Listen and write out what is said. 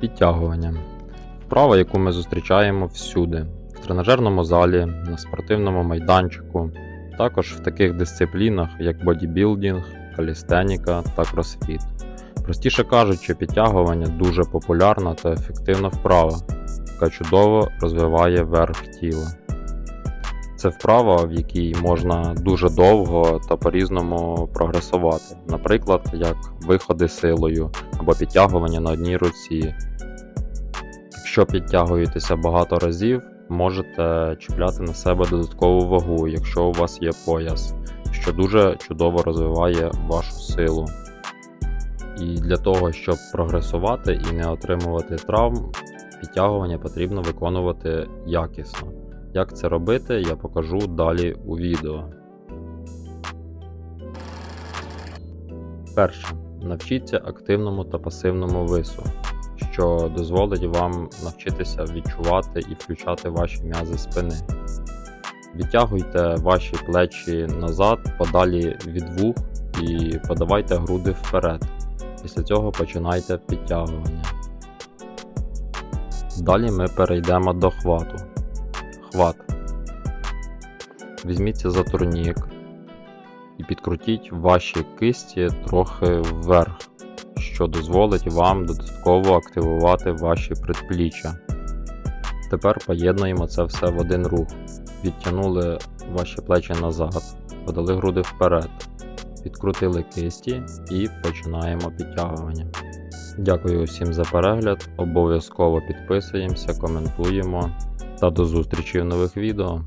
Підтягування. Вправа, яку ми зустрічаємо всюди: в тренажерному залі, на спортивному майданчику, також в таких дисциплінах, як бодібілдінг, калістеніка та кросфіт. Простіше кажучи, підтягування дуже популярна та ефективна вправа, яка чудово розвиває верх тіла. Це вправа, в якій можна дуже довго та по-різному прогресувати, наприклад, як виходи силою або підтягування на одній руці. Якщо підтягуєтеся багато разів, можете чіпляти на себе додаткову вагу, якщо у вас є пояс, що дуже чудово розвиває вашу силу. І для того, щоб прогресувати і не отримувати травм, підтягування потрібно виконувати якісно. Як це робити, я покажу далі у відео. Перше. Навчіться активному та пасивному вису, що дозволить вам навчитися відчувати і включати ваші м'язи спини. Відтягуйте ваші плечі назад, подалі від вух і подавайте груди вперед. Після цього починайте підтягування. Далі ми перейдемо до хвату. Хват. Візьміться за турнік і підкрутіть ваші кисті трохи вверх, що дозволить вам додатково активувати ваші предпліччя. Тепер поєднуємо це все в один рух. Відтягнули ваші плечі назад, подали груди вперед, підкрутили кисті і починаємо підтягування. Дякую усім за перегляд. Обов'язково підписуємося, коментуємо та до зустрічі в нових відео.